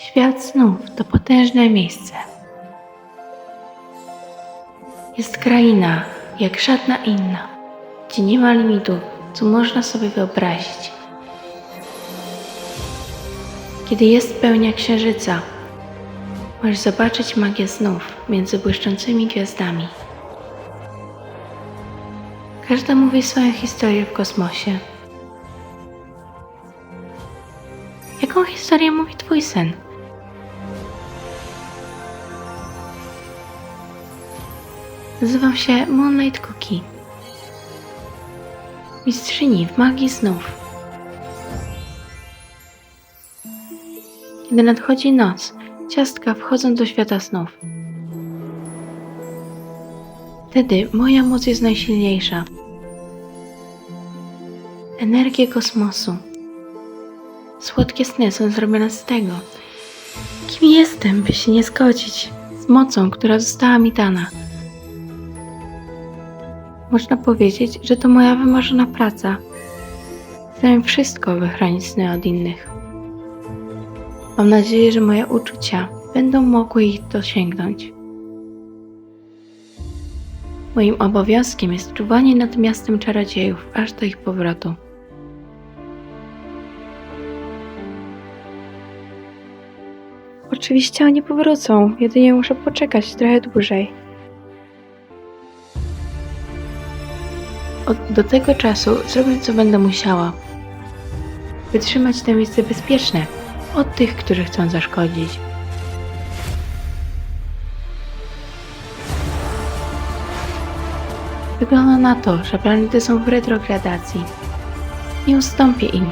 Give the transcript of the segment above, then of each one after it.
Świat snów to potężne miejsce. Jest kraina, jak żadna inna, gdzie nie ma limitów, co można sobie wyobrazić. Kiedy jest pełnia księżyca, możesz zobaczyć magię snów między błyszczącymi gwiazdami. Każda mówi swoją historię w kosmosie. Jaką historię mówi Twój sen? Nazywam się Moonlight Cookie. Mistrzyni w magii snów. Kiedy nadchodzi noc, ciastka wchodzą do świata snów. Wtedy moja moc jest najsilniejsza. Energię kosmosu. Słodkie sny są zrobione z tego. Kim jestem, by się nie zgodzić z mocą, która została mi dana? Można powiedzieć, że to moja wymarzona praca. Chcę wszystko, by chronić sny od innych. Mam nadzieję, że moje uczucia będą mogły ich dosięgnąć. Moim obowiązkiem jest czuwanie nad miastem czarodziejów aż do ich powrotu. Oczywiście oni powrócą, jedynie muszę poczekać trochę dłużej. Od, do tego czasu zrobię co będę musiała. Wytrzymać to miejsce bezpieczne od tych, którzy chcą zaszkodzić. Wygląda na to, że planety są w retrogradacji. Nie ustąpię im.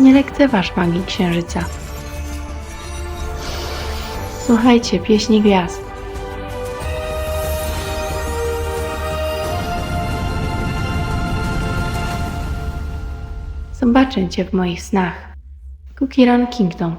Nie lekceważ magii księżyca. Słuchajcie pieśni gwiazd. Zobaczę Cię w moich snach. Run Kingdom